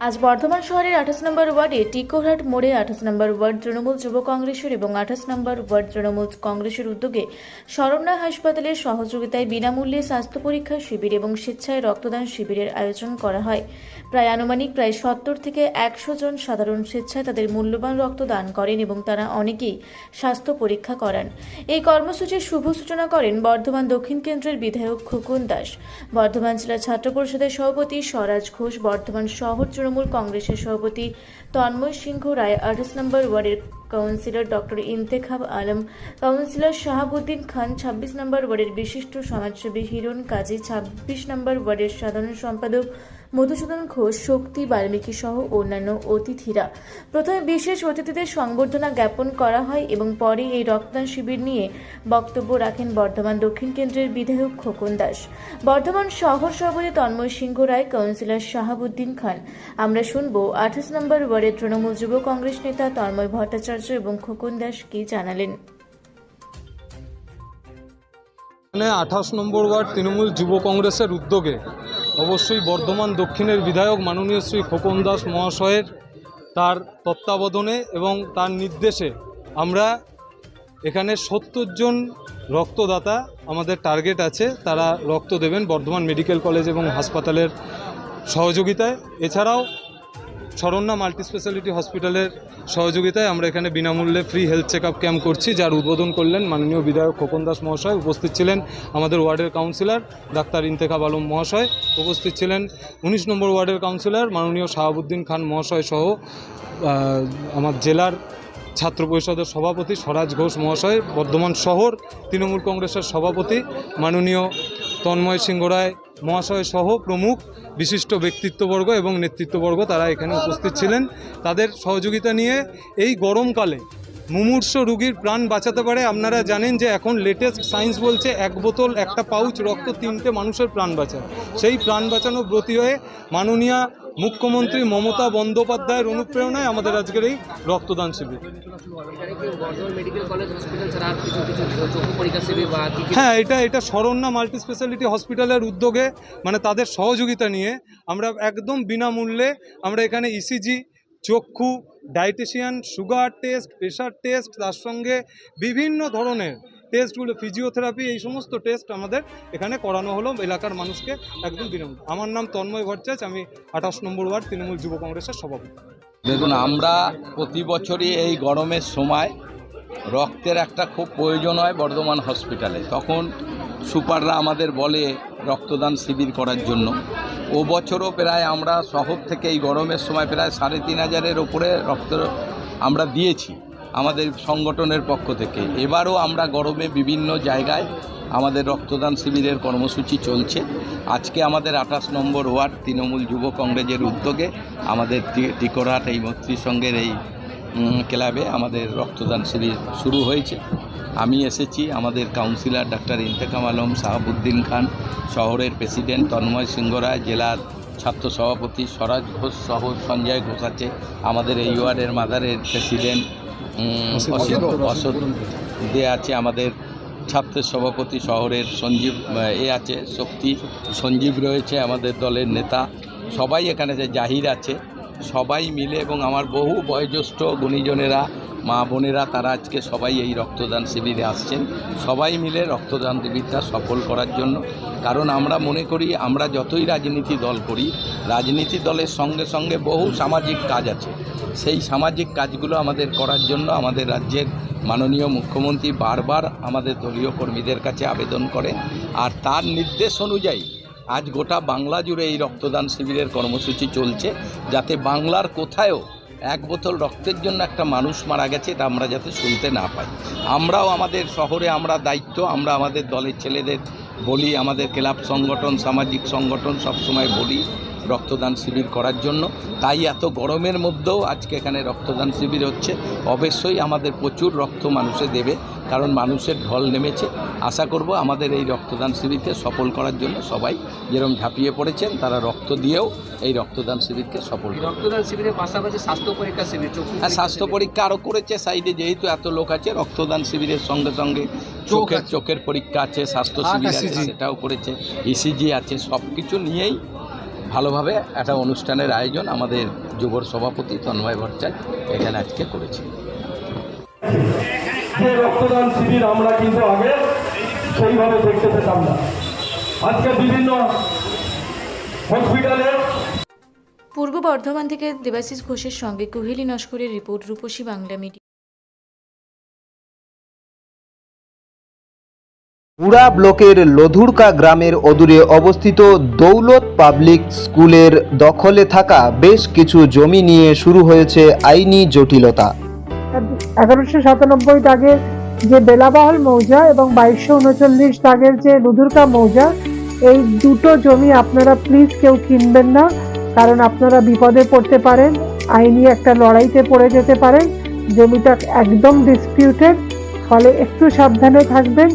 আজ বর্ধমান শহরের আঠাশ নম্বর ওয়ার্ডে টিকোরহাট মোড়ে আঠাশ নম্বর ওয়ার্ড তৃণমূল যুব কংগ্রেসের এবং আঠাশ নম্বর ওয়ার্ড তৃণমূল কংগ্রেসের উদ্যোগে শরণ্যা হাসপাতালের সহযোগিতায় বিনামূল্যে স্বাস্থ্য পরীক্ষা শিবির এবং স্বেচ্ছায় রক্তদান শিবিরের আয়োজন করা হয়। প্রায় আনুমানিক প্রায় সত্তর থেকে একশো জন সাধারণ স্বেচ্ছায় তাদের মূল্যবান রক্ত দান করেন এবং তারা অনেকেই স্বাস্থ্য পরীক্ষা করান। এই কর্মসূচির শুভ সূচনা করেন বর্ধমান দক্ষিণ কেন্দ্রের বিধায়ক খোকন দাস। বর্ধমান জেলা ছাত্র পরিষদের সভাপতি স্বরাজ ঘোষ, বর্ধমান শহর তৃণমূল কংগ্রেসের সভাপতি তন্ময় সিংহ রায়, আঠাশ নম্বর ওয়ার্ডের councillor doctor Intekhab Alam, councillor Shahabuddin Khan, ছাব্বিশ নম্বর ওয়ার্ডের বিশিষ্ট সমাজসেবী হিরণ কাজী, ছাব্বিশ নম্বর ওয়ার্ডের সাধারণ সম্পাদক মধুসূদন ঘোষ, শক্তি বাল্মীকি সহ অন্যান্য অতিথিরা। প্রথমে বিশেষ অতিথিদের সংবর্ধনা জ্ঞাপন করা হয় এবং পরে এই রক্তদান শিবির নিয়ে বক্তব্য রাখেন বর্ধমান দক্ষিণ কেন্দ্রের বিধায়ক খোকন দাস। বর্ধমান শহর সভাপতি তন্ময় সিংহ রায়, কাউন্সিলর শাহাবুদ্দিন খান। আমরা শুনব আঠাশ নম্বর ওয়ার্ডের তৃণমূল যুব কংগ্রেস নেতা তন্ময় ভট্টাচার্য এবং খোকন দাস কি জানালেন? এখানে আঠাশ নম্বর ওয়ার্ড তৃণমূল যুব কংগ্রেসের উদ্যোগে অবশ্যই বর্ধমান দক্ষিণের বিধায়ক মাননীয় শ্রী খোকন দাস মহাশয়ের তার তত্ত্বাবধানে এবং তার নির্দেশে আমরা এখানে সত্তর জন রক্তদাতা আমাদের টার্গেট আছে, তারা রক্ত দেবেন বর্ধমান মেডিকেল কলেজ এবং হাসপাতালের সহযোগিতায়। এছাড়াও শরণ্যা মাল্টি স্পেশালিটি হসপিটালের সহযোগিতায় আমরা এখানে বিনামূল্যে free health check up camp করছি, যার উদ্বোধন করলেন মাননীয় বিধায়ক খোকন দাস মহাশয়। উপস্থিত ছিলেন আমাদের ওয়ার্ডের কাউন্সিলর ডাক্তার ইন্তেখাব আলম মহাশয়। উপস্থিত ছিলেন উনিশ নম্বর ওয়ার্ডের কাউন্সিলর মাননীয় শাহাবুদ্দিন খান মহাশয় সহ আমার জেলার ছাত্র পরিষদের সভাপতি স্বরাজ ঘোষ মহাশয়, বর্ধমান শহর তৃণমূল কংগ্রেসের সভাপতি মাননীয় তন্ময় সিংহ রায় মহাশয় সহ প্রমুখ বিশিষ্ট ব্যক্তিত্ববর্গ এবং নেতৃত্ববর্গ তারা এখানে উপস্থিত ছিলেন। তাদের সহযোগিতা নিয়ে এই গরমকালে মুমূর্ষ রুগীর প্রাণ বাঁচাতে পারে। আপনারা জানেন যে এখন লেটেস্ট সায়েন্স বলছে, এক বোতল, একটা পাউচ রক্ত, তিনটে মানুষের প্রাণ বাঁচায়। সেই প্রাণ বাঁচানো ব্রতী হয়ে মাননীয়া মুখ্যমন্ত্রী মমতা বন্দ্যোপাধ্যায়ের অনুপ্রেরণায় আমাদের আজকের এই রক্তদান শিবির। হ্যাঁ এটা এটা শরণ্যা মাল্টি স্পেশালিটি হসপিটালের উদ্যোগে মানে তাদের সহযোগিতা নিয়ে আমরা একদম বিনামূল্যে আমরা এখানে ইসিজি চক্ষু dietitian sugar test pressure test তার সঙ্গে বিভিন্ন ধরনের টেস্টগুলো ফিজিওথেরাপি এই সমস্ত টেস্ট আমাদের এখানে করানো হলো এলাকার মানুষকে একদম বিনামূল্যে আমার নাম তন্ময় ভট্টাচ আমি আঠাশ নম্বর ওয়ার্ড, তৃণমূল যুব কংগ্রেসের সভাপতি। দেখুন, আমরা প্রতি বছরই এই গরমের সময় রক্তের একটা খুব প্রয়োজন হয় বর্ধমান হসপিটালে তখন সুপাররা আমাদের বলে রক্তদান শিবির করার জন্য। ও বছরও প্রায় আমরা শহর থেকে এই গরমের সময় প্রায় সাড়ে তিন হাজারের ওপরে রক্ত আমরা দিয়েছি আমাদের সংগঠনের পক্ষ থেকে। এবারও আমরা গরমে বিভিন্ন জায়গায় আমাদের রক্তদান শিবিরের কর্মসূচি চলছে। আজকে আমাদের আঠাশ নম্বর ওয়ার্ড তৃণমূল যুব কংগ্রেসের উদ্যোগে আমাদের টিকোরাট এই মৈত্রী সঙ্গের এই ক্লাবে আমাদের রক্তদান শিবির শুরু হয়েছে। আমি এসেছি আমাদের কাউন্সিলর ডাক্তার ইন্তেকাম আলম সাহাবুদ্দিন খান শহরের প্রেসিডেন্ট তন্ময় সিংহ রায় জেলার ছাত্র সভাপতি স্বরাজ ঘোষ সহ সঞ্জয় ঘোষ আছে। আমাদের এই ওয়ার্ডের মাদারের প্রেসিডেন্ট অসত দে আছে। আমাদের ছাত্রের সভাপতি শহরের সঞ্জীব এ আছে। শক্তি সঞ্জীব রয়েছে আমাদের দলের নেতা। সবাই এখানে আছে জাহির আছে সবাই মিলে এবং আমার বহু বয়োজ্যেষ্ঠ গুণীজনেরা, মা বোনেরা, তারা আজকে সবাই এই রক্তদান শিবিরে আসছেন। সবাই মিলে রক্তদান শিবিরটা সফল করার জন্য। কারণ আমরা মনে করি, আমরা যতই রাজনীতি দল করি, রাজনীতি দলের সঙ্গে সঙ্গে বহু সামাজিক কাজ আছে। সেই সামাজিক কাজগুলো আমাদের করার জন্য আমাদের রাজ্যের মাননীয় মুখ্যমন্ত্রী বারবার আমাদের দলীয় কর্মীদের কাছে আবেদন করেন। আর তার নির্দেশ অনুযায়ী আজ গোটা বাংলা জুড়ে এই রক্তদান শিবিরের কর্মসূচি চলছে যাতে বাংলার কোথায়ও এক বোতল রক্তের জন্য একটা মানুষ মারা গেছে এটা আমরা যাতে শুনতে না পাই। আমরাও আমাদের শহরে আমরা দায়িত্ব, আমরা আমাদের দলের ছেলেদের বলি, আমাদের ক্লাব সংগঠন, সামাজিক সংগঠন সবসময় বলি রক্তদান শিবির করার জন্য। তাই এত গরমের মধ্যেও আজকে এখানে রক্তদান শিবির হচ্ছে। অবশ্যই আমাদের প্রচুর রক্ত মানুষে দেবে। কারণ মানুষের ঢল নেমেছে। আশা করব আমাদের এই রক্তদান শিবিরকে সফল করার জন্য সবাই যেরকম ঝাঁপিয়ে পড়েছেন তারা রক্ত দিয়েও এই রক্তদান শিবিরকে সফল রক্তদান শিবিরের পাশাপাশি স্বাস্থ্য পরীক্ষা শিবির হ্যাঁ স্বাস্থ্য পরীক্ষা আরও করেছে সাইডে যেহেতু এত লোক আছে রক্তদান শিবিরের সঙ্গে সঙ্গে চোখের চোখের পরীক্ষা আছে স্বাস্থ্য শিবির আছে সেটাও করেছে ইসিজি আছে সব কিছু নিয়েই ভালোভাবে একটা অনুষ্ঠানের আয়োজন আমাদের যুবর সভাপতি তন্ময় ভট্টাচার্য এখানে আজকে করেছে যে রক্তদান শিবির আমরা কিন্তু আগে সেইভাবে দেখতে পেতাম না। আজকে বিভিন্ন হসপিটালে পূর্ব বর্ধমান থেকে দেবাশিস ঘোষের সঙ্গে কুহেলি নস্করের রিপোর্ট রূপসী বাংলা মিডিয়া। পুরা ব্লকের লধুরকা গ্রামের অদূরে অবস্থিত দৌলত পাবলিক স্কুলের দখলে থাকা বেশ কিছু জমি নিয়ে শুরু হয়েছে আইনি জটিলতা। এগারোশো সাতানব্বই দাগের যে বেলাবাহল মৌজা এবং বাইশশো উনচল্লিশ দাগের যে লুধুরকা মৌজা, এই দুটো জমি আপনারা প্লিজ কেউ কিনবেন না, কারণ আপনারা বিপদে পড়তে পারেন, আইনি একটা লড়াইতে পড়ে যেতে পারেন, জমিটা একদম ডিসপিউটেড ফলে একটু সাবধানে থাকবেন।